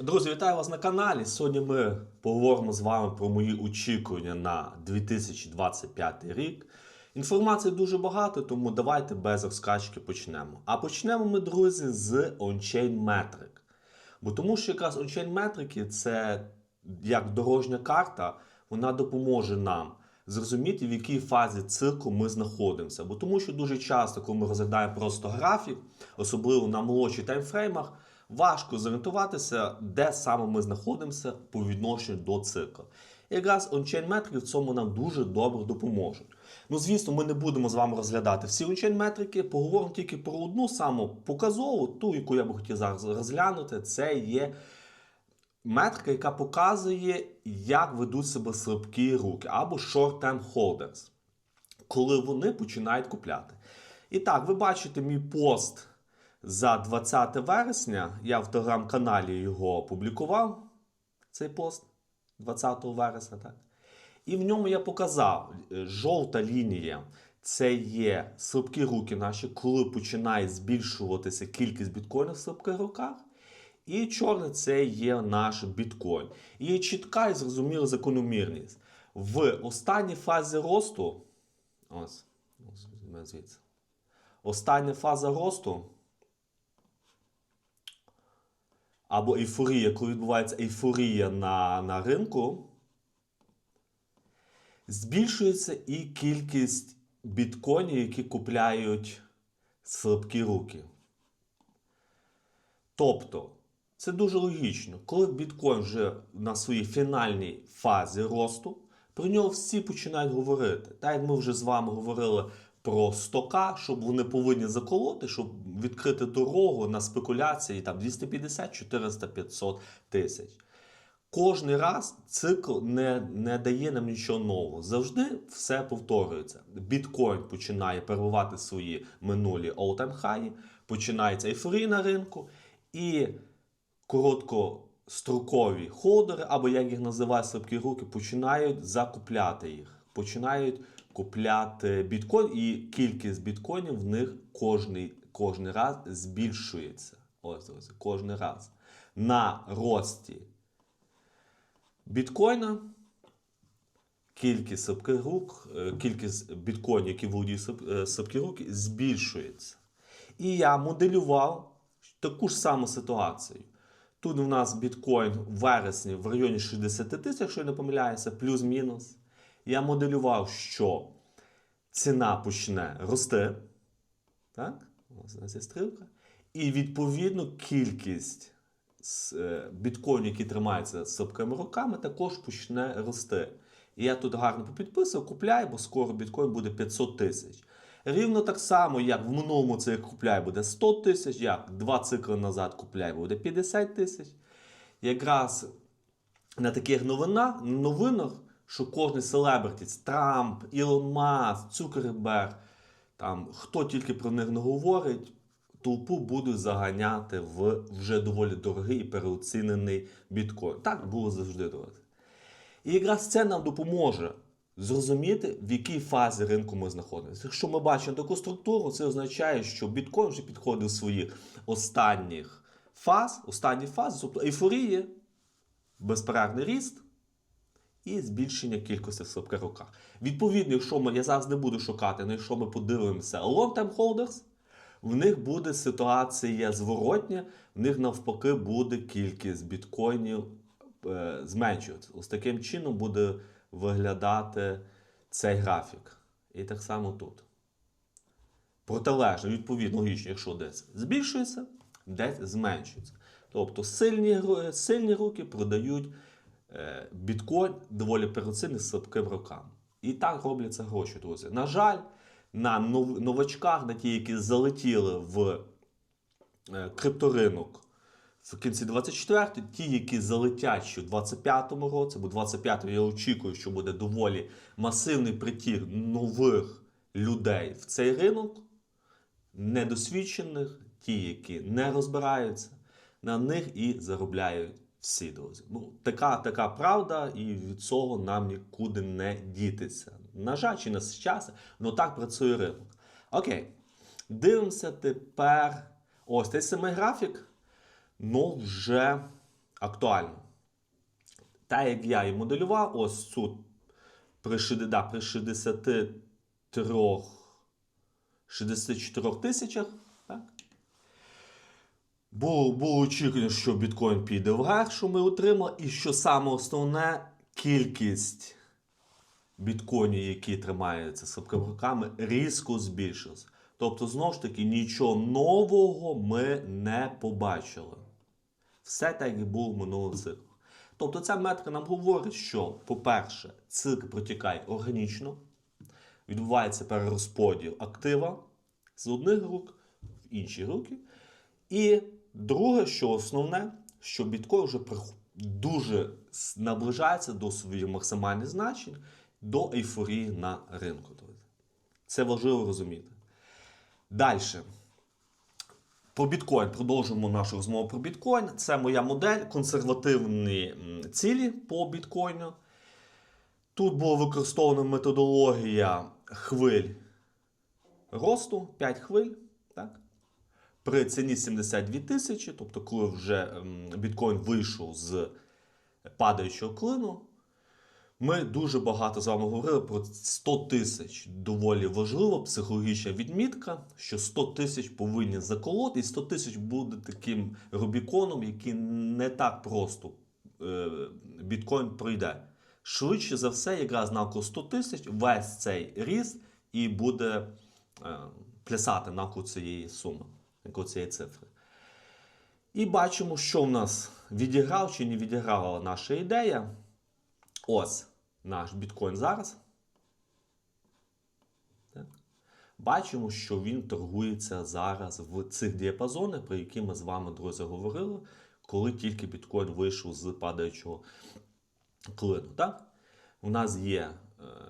Друзі, вітаю вас на каналі. Сьогодні ми поговоримо з вами про мої очікування на 2025 рік. Інформації дуже багато, тому давайте без розкачки почнемо. А почнемо ми, друзі, з On-Chain Metric. Бо тому що якраз On-Chain Metric це як дорожня карта, вона допоможе нам зрозуміти, в якій фазі циклу ми знаходимося. Бо тому що дуже часто, коли ми розглядаємо просто графік, особливо на молодших таймфреймах, важко зорієнтуватися, де саме ми знаходимося по відношенню до цикла. Якраз ончейн метрики в цьому нам дуже добре допоможуть. Ну, звісно, ми не будемо з вами розглядати всі ончейн метрики, поговоримо тільки про одну саму показову, ту, яку я би хотів зараз розглянути, це є метрика, яка показує, як ведуть себе слабкі руки, або short-term holders, коли вони починають купляти. І так, ви бачите мій пост за 20 вересня. Я в телеграм-каналі його опублікував, цей пост 20 вересня. так? І в ньому я показав, е, жовта лінія це є слабкі руки наші, коли починає збільшуватися кількість біткоїнів в слабких руках. І чорне це є наш біткоін. І є чітка і зрозуміла закономірність. В останній фазі росту. Ось, ось звідси. Остання фаза росту. Або ейфорія, коли відбувається ейфорія на, на ринку, збільшується і кількість біткоїнів, які купляють слабкі руки. Тобто, це дуже логічно. Коли біткоін вже на своїй фінальній фазі росту, про нього всі починають говорити. Так як ми вже з вами говорили про стока, щоб вони повинні заколоти, щоб відкрити дорогу на спекуляції там 250, 400, 500 тисяч. Кожний раз цикл не, не дає нам нічого нового. Завжди все повторюється. Біткоін починає перебувати свої минулі all-time high, починається ейфорія на ринку, і короткострокові холдери, або як їх називають слабкі руки, починають закупляти їх. Починають купляти біткоін, і кількість біткоїнів в них кожний, кожний раз збільшується. Ось, ось, кожний раз. На рості біткоїна кількість слабких рук, е, кількість біткоїнів, які володіють слаб- е, збільшується. І я моделював таку ж саму ситуацію. Тут у нас біткоін в вересні в районі 60 тисяч, якщо я не помиляюся, плюс-мінус. Я моделював, що ціна почне рости. Так? Ось у стрілка. І відповідно кількість е, біткоїнів, які тримаються слабкими руками, також почне рости. І я тут гарно попідписував, купляю, бо скоро біткоін буде 500 тисяч. Рівно так само, як в минулому це я купляю, буде 100 тисяч, як два цикли назад купляю, буде 50 тисяч. Якраз на таких новинах, новинах, що кожен селебриті, Трамп, Ілон Маск, Цукерберг, там, хто тільки про них не говорить, толпу будуть заганяти в вже доволі дорогий і переоцінений біткоін. Так було завжди, друзі. І якраз це нам допоможе зрозуміти, в якій фазі ринку ми знаходимося. Якщо ми бачимо таку структуру, це означає, що біткоін вже підходить до своїх останніх фаз, останні фази, тобто ейфорія, безперервний ріст і збільшення кількості в слабких руках. Відповідно, якщо ми, я зараз не буду шукати, але якщо ми подивимося long-term holders, в них буде ситуація зворотня, в них навпаки буде кількість біткоїнів е, зменшуватися. Ось таким чином буде виглядати цей графік. І так само тут. Протилежно, відповідно, логічно, якщо десь збільшується, десь зменшується. Тобто сильні, сильні руки продають е, біткоін доволі переоцінений з слабким рукам. І так робляться гроші, друзі. На жаль, на новачках, на ті, які залетіли в е, крипторинок в кінці 24 ті, які залетять ще в 25-му році, бо 25-му я очікую, що буде доволі масивний притік нових людей в цей ринок, недосвідчених, ті, які не розбираються, на них і заробляють всі друзі. Ну, така, така правда, і від цього нам нікуди не дітися. На жаль, чи на час, але так працює ринок. Окей. Дивимося тепер. Ось цей самий графік. Ну, вже актуально. Та, як я і моделював, ось тут при, да, при 63 64 тисячах. Було, було очікування, що біткоін піде вверх, що ми отримали, і що саме основне кількість біткоїнів, які тримаються слабкими руками, різко збільшилась. Тобто, знову ж таки, нічого нового ми не побачили. Все так, як було в минулому циклу. Тобто, ця метрика нам говорить, що, по-перше, цикл протікає органічно, відбувається перерозподіл актива з одних рук в інші руки. І друге, що основне, що біткоін вже дуже наближається до своїх максимальних значень, до ейфорії на ринку. Це важливо розуміти. Далі. Про біткоін продовжуємо нашу розмову про біткоін. Це моя модель, консервативні цілі по біткоїну. Тут була використована методологія хвиль росту, 5 хвиль. Так? При ціні 72 тисячі, тобто, коли вже ем, біткоін вийшов з падаючого клину, ми дуже багато з вами говорили про 100 тисяч. Доволі важлива психологічна відмітка, що 100 тисяч повинні заколоти, і 100 тисяч буде таким рубіконом, який не так просто е, біткоін пройде. Швидше за все, якраз навколо 100 тисяч весь цей ріст і буде е, плясати навколо цієї суми, навколо цієї цифри. І бачимо, що в нас відіграв чи не відіграла наша ідея. Ось наш біткоін зараз. Так. Бачимо, що він торгується зараз в цих діапазонах, про які ми з вами, друзі, говорили, коли тільки біткоін вийшов з падаючого клину. Так? У нас є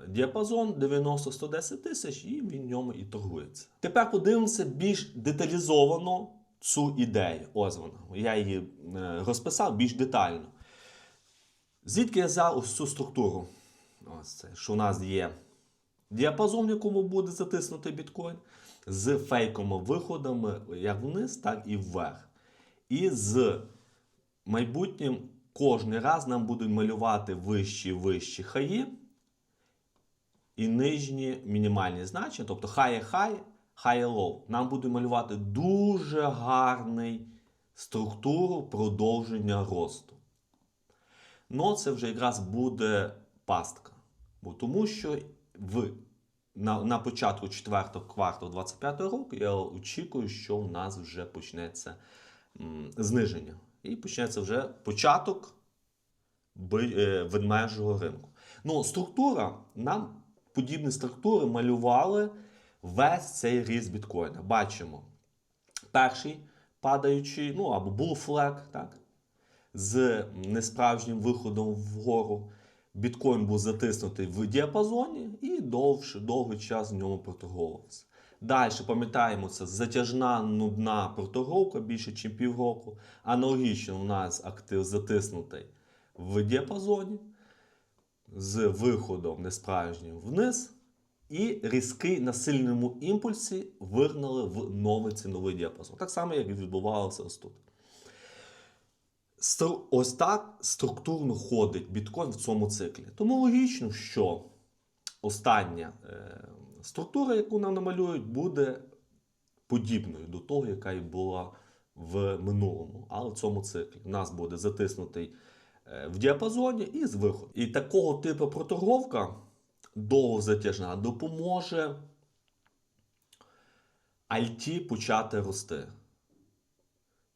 діапазон 90-110 тисяч, і він в ньому і торгується. Тепер подивимося більш деталізовано цю ідею. Ось вона. Я її е, розписав більш детально. Звідки я взяв ось цю структуру? Ось це, що у нас є діапазон, в якому буде затиснутий біткоін, з фейковими виходами як вниз, так і вверх. І з майбутнім кожен раз нам будуть малювати вищі вищі хаї і нижні мінімальні значення, тобто хай хай, хай лоу. Нам будуть малювати дуже гарний структуру продовження росту. Ну, це вже якраз буде пастка. Бо тому що в, на, на початку 4 кварталу 25 року я очікую, що в нас вже почнеться м, зниження. І почнеться вже початок е, ведмежого ринку. Ну, структура, нам подібні структури малювали весь цей ріст біткоїна. Бачимо перший падаючий, ну або буфлек, так? з несправжнім виходом вгору. Біткоін був затиснутий в діапазоні і довше, довгий час в ньому проторговувався. Далі, пам'ятаємо, це затяжна нудна проторговка більше, ніж півроку. Аналогічно у нас актив затиснутий в діапазоні з виходом несправжнім вниз. І різкий на сильному імпульсі вигнали в новий ціновий діапазон. Так само, як і відбувалося ось тут. Ось так структурно ходить біткоін в цьому циклі. Тому логічно, що остання е, структура, яку нам намалюють, буде подібною до того, яка і була в минулому, але в цьому циклі. У нас буде затиснутий в діапазоні і з виходу. І такого типу проторговка довгозатяжна допоможе Альті почати рости.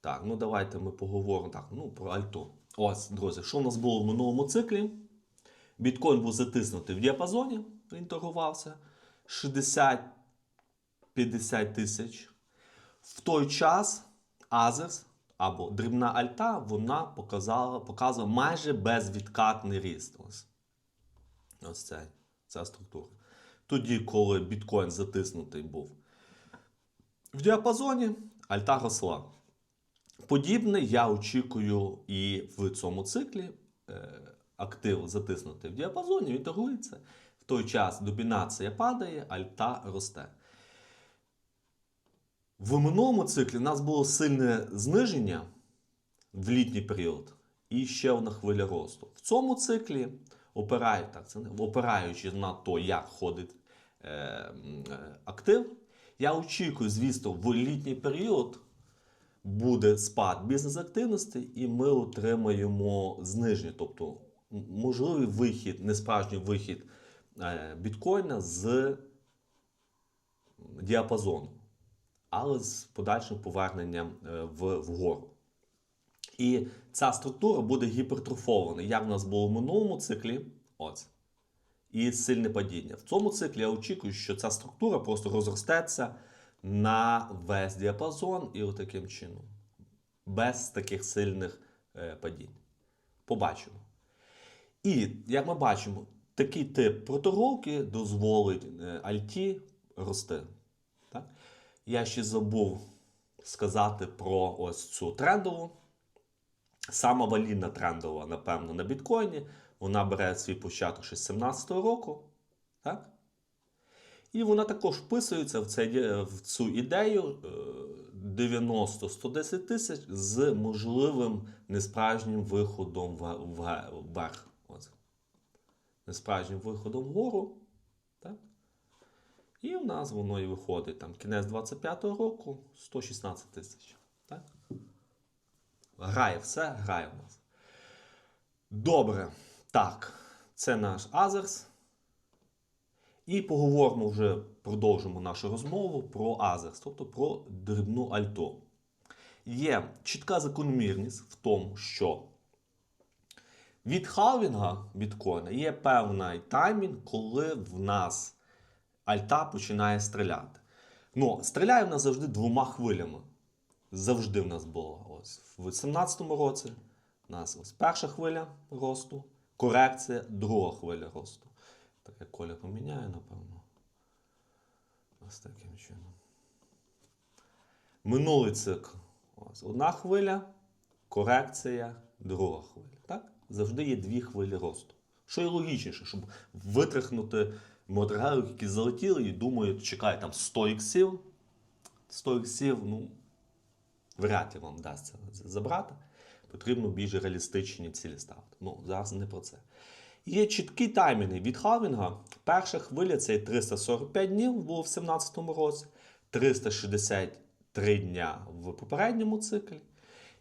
Так, ну давайте ми поговоримо так, ну, про альту. Ось, друзі, що в нас було в минулому циклі? Біткоін був затиснутий в діапазоні, він торгувався 60-50 тисяч. В той час Азерс або дрібна альта вона показала, показувала майже безвідкатний ріст. Ось, ось ця, ця структура. Тоді, коли біткоін затиснутий був в діапазоні, альта росла. Подібне я очікую і в цьому циклі. Е, Актив затиснутий в діапазоні, він торгується. В той час домінація падає, альта росте. В минулому циклі у нас було сильне зниження в літній період. і ще одна хвиля росту. В цьому циклі, опираю, так, це, не- опираючись на те, як ходить е, е, актив, я очікую, звісно, в літній період буде спад бізнес-активності, і ми отримаємо зниження, тобто можливий вихід, несправжній вихід е, біткоїна з діапазону, але з подальшим поверненням е, вгору. І ця структура буде гіпертрофована, як в нас було в минулому циклі. Ось. І сильне падіння. В цьому циклі я очікую, що ця структура просто розростеться на весь діапазон і отаким чином. Без таких сильних е, падінь. Побачимо. І як ми бачимо, такий тип проторговки дозволить е, Альті рости. Я ще забув сказати про ось цю трендову. Сама валідна трендова, напевно, на біткоїні. Вона бере свій початок ще з 17-го року. Так? І вона також вписується в, цей, в цю ідею е, 90-110 тисяч з можливим несправжнім виходом вверх. Ось. Несправжнім виходом вгору. Так? І в нас воно і виходить там кінець 25-го року 116 тисяч. Так? Грає все, грає в нас. Добре. Так, це наш Азерс. І поговоримо вже, продовжимо нашу розмову про Азерс, тобто про дрібну альту. Є чітка закономірність в тому, що від халвінга біткоїна є певний таймінг, коли в нас альта починає стріляти. Ну, стріляє в нас завжди двома хвилями. Завжди в нас було. Ось в 2017 році у нас ось перша хвиля росту, корекція, друга хвиля росту. Так як коля поміняє, напевно. Ось таким чином. Минулий цикл. Ось одна хвиля, корекція, друга хвиля. Так? Завжди є дві хвилі росту. Що і логічніше, щоб витрихнути мотргелів, які залетіли і думають, чекай там 100 іксів. 100 іксів, ну, вряд ли вам вдасться забрати. Потрібно більш реалістичні цілі ставити. Ну, зараз не про це. Є чіткі таймінги від халвінга. Перша хвиля це 345 днів було в 2017 році, 363 дня в попередньому циклі.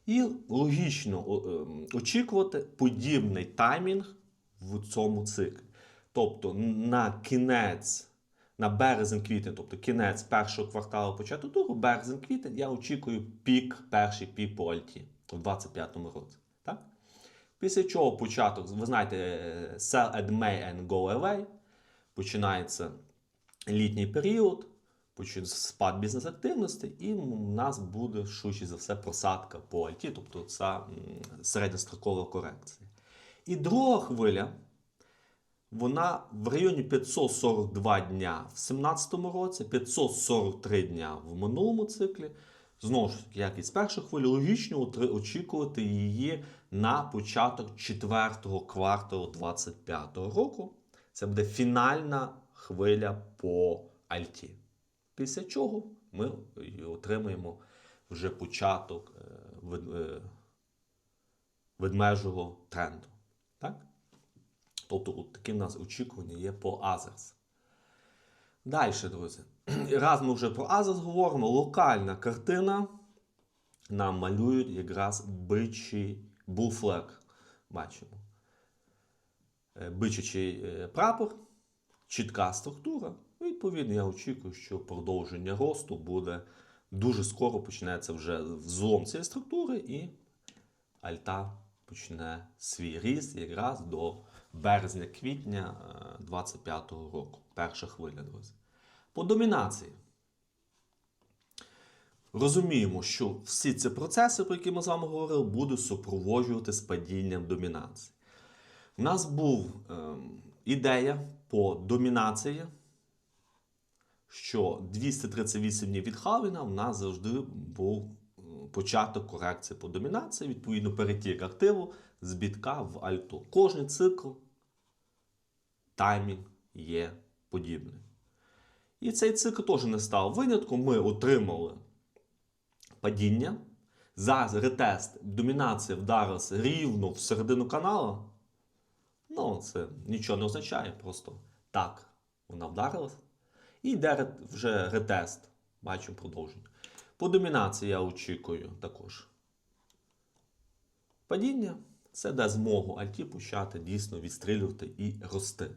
І логічно ем, очікувати подібний таймінг в цьому циклі. Тобто на кінець, на березень-квітень, тобто кінець першого кварталу, початок другого, березень-квітень, я очікую пік, перший пік по Альті в 2025 році. Так? Після чого початок, ви знаєте, sell at May and go away, починається літній період, починається спад бізнес-активності, і у нас буде швидше за все просадка по альті, тобто це середньострокова корекція. І друга хвиля, вона в районі 542 дня в 2017 році, 543 дня в минулому циклі. Знову ж таки, як і з першої хвилі, логічно очікувати її на початок четвертого кварталу 2025 року. Це буде фінальна хвиля по Альті. Після чого ми отримаємо вже початок е, е, ведмежого тренду. Тобто, от такі в нас очікування є по Азерс. Далі, друзі. Раз ми вже про Азерс говоримо, локальна картина нам малюють якраз бичий буфлек. Бачимо. Е, Бичачий е, прапор, чітка структура. Ну, Відповідно, я очікую, що продовження росту буде дуже скоро почнеться вже взлом цієї структури, і Альта почне свій ріст якраз до березня-квітня 2025 року. Перша хвиля, друзі. По домінації. Розуміємо, що всі ці процеси, про які ми з вами говорили, будуть супроводжувати з падінням домінації. У нас був ем, ідея по домінації, що 238 днів від Халвіна в нас завжди був початок корекції по домінації, відповідно, перетік активу з бітка в альту. Кожний цикл, таймінг є подібний. І цей цикл теж не став винятком. Ми отримали падіння, Зараз ретест, домінація вдарилася рівно в середину каналу. Ну, це нічого не означає, просто так вона вдарилася. І йде вже ретест. Бачимо продовження. По домінації я очікую також. Падіння це дасть змогу Альті почати дійсно відстрілювати і рости.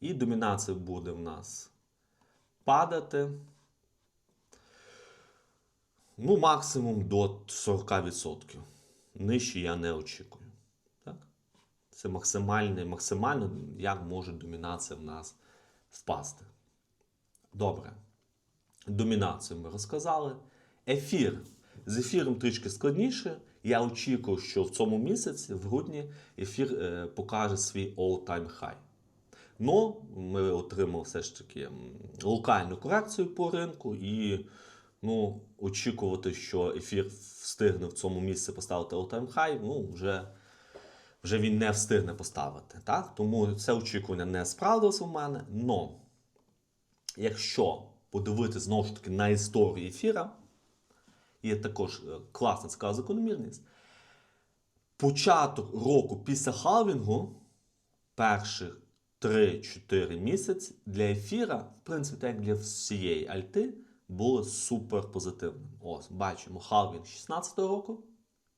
І домінація буде в нас падати. Ну, максимум до 40%. Нижче я не очікую. Так? Це максимальне, максимально, як може домінація в нас впасти. Добре. Домінацію ми розказали. Ефір. З ефіром трішки складніше. Я очікую, що в цьому місяці, в грудні, ефір е, покаже свій all-time high. Ну, ми отримали все ж таки локальну корекцію по ринку і ну, очікувати, що ефір встигне в цьому місці поставити all-time high, ну, вже, вже він не встигне поставити. Так? Тому це очікування не справдилося в мене. Но якщо подивитися знову ж таки на історію ефіра, є також е, класна цікава закономірність. Початок року після халвінгу, перших 3-4 місяці для ефіра, в принципі, як для всієї альти, було супер позитивним. Ось, бачимо, халвінг 16-го року.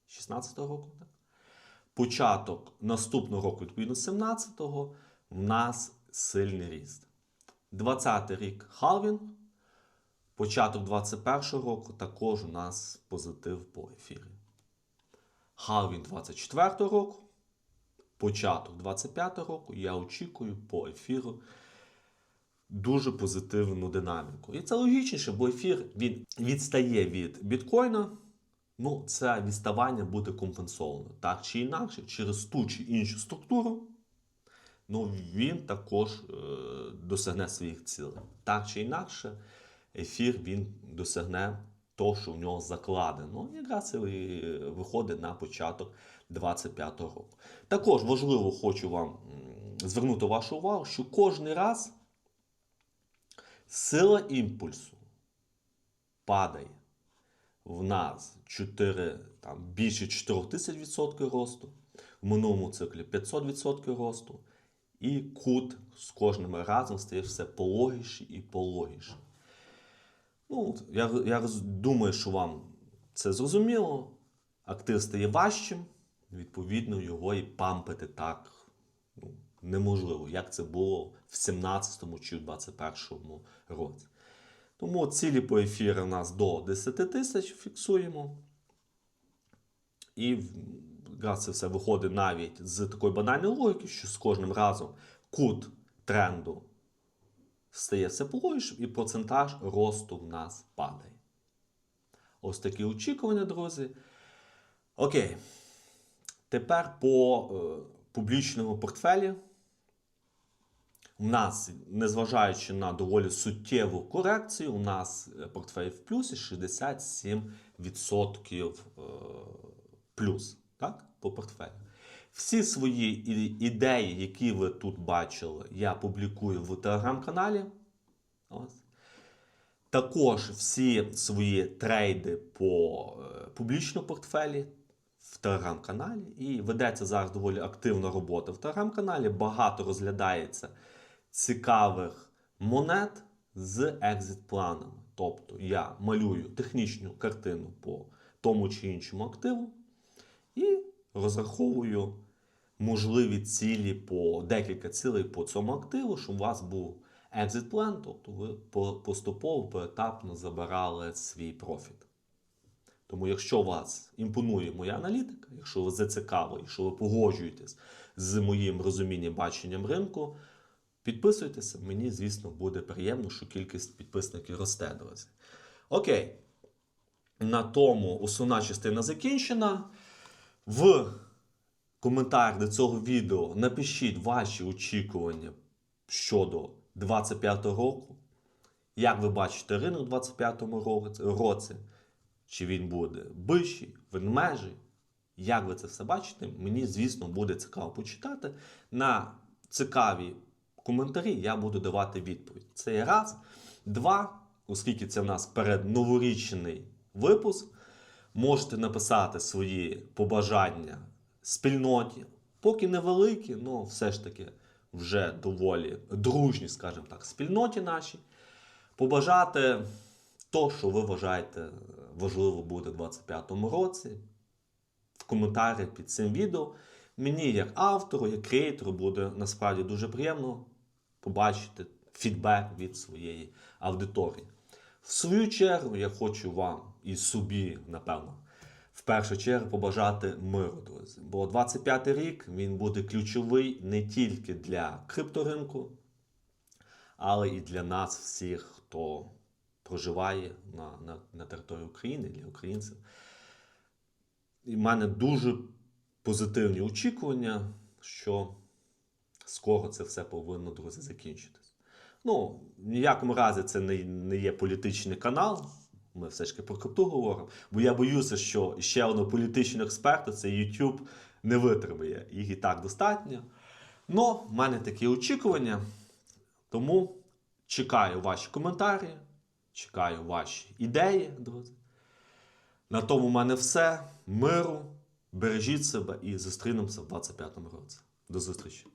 16-го року, так? Початок наступного року, відповідно, 17-го, в нас сильний ріст. 20-й рік халвінг, початок 21-го року також у нас позитив по ефірі. Халвінг 24-го року, початок 25-го року я очікую по ефіру дуже позитивну динаміку. І це логічніше, бо ефір він відстає від біткоїна. Ну, це відставання буде компенсовано так чи інакше, через ту чи іншу структуру. Ну, він також е, досягне своїх цілей. Так чи інакше, ефір він досягне того, що в нього закладено. Якраз і виходить на початок 25-го року. Також важливо хочу вам звернути вашу увагу, що кожен раз сила імпульсу падає. В нас 4, там, більше 4 тисяч відсотків росту, в минулому циклі 500 відсотків росту, і кут з кожним разом стає все пологіше і пологіше. Ну, я, я думаю, що вам це зрозуміло. Актив стає важчим, відповідно, його і пампити так ну, неможливо, як це було в 17-му чи в 21-му році. Тому цілі по ефіру у нас до 10 тисяч фіксуємо. І якраз це все виходить навіть з такої банальної логіки, що з кожним разом кут тренду стає все пологішим, і процентаж росту в нас падає. Ось такі очікування, друзі. Окей. Тепер по е, публічному портфелі. У нас, незважаючи на доволі суттєву корекцію, у нас е, портфель в плюсі 67% е, плюс так, по портфелю. Всі свої ідеї, які ви тут бачили, я публікую в телеграм-каналі. Також всі свої трейди по е, публічному портфелі в телеграм-каналі. І ведеться зараз доволі активна робота в телеграм-каналі. Багато розглядається цікавих монет з екзит-планами. Тобто я малюю технічну картину по тому чи іншому активу і розраховую можливі цілі по декілька цілей по цьому активу, щоб у вас був екзит план, тобто ви поступово поетапно забирали свій профіт. Тому, якщо вас імпонує моя аналітика, якщо ви зацікавлені, якщо ви погоджуєтесь з моїм розумінням баченням ринку, підписуйтеся. Мені, звісно, буде приємно, що кількість підписників росте, друзі. Окей. На тому основна частина закінчена. В коментарях до цього відео напишіть ваші очікування щодо 25 року. Як ви бачите ринок у 25 році-? Чи він буде бищий, ведмежий? Як ви це все бачите? Мені, звісно, буде цікаво почитати. На цікаві коментарі я буду давати відповідь. Це є раз. Два, оскільки це в нас передноворічний випуск, Можете написати свої побажання спільноті. Поки невеликі, але все ж таки вже доволі дружні, скажімо так, спільноті нашій. Побажати то, що ви вважаєте важливо буде в 2025 році. В коментарях під цим відео. Мені, як автору, як креатору, буде насправді дуже приємно побачити фідбек від своєї аудиторії. В свою чергу, я хочу вам і собі, напевно, в першу чергу побажати миру, друзі. Бо 25 рік він буде ключовий не тільки для крипторинку, але і для нас всіх, хто проживає на, на, на території України, для українців. І в мене дуже позитивні очікування, що скоро це все повинно, друзі, закінчитись. Ну, в ніякому разі це не, не є політичний канал. Ми все ж таки про крипту говоримо. Бо я боюся, що ще одного політичного експерта це YouTube не витримає. Їх і так достатньо. Ну, в мене такі очікування. Тому чекаю ваші коментарі, чекаю ваші ідеї, друзі. На тому в мене все. Миру, бережіть себе і зустрінемося в 25-му році. До зустрічі!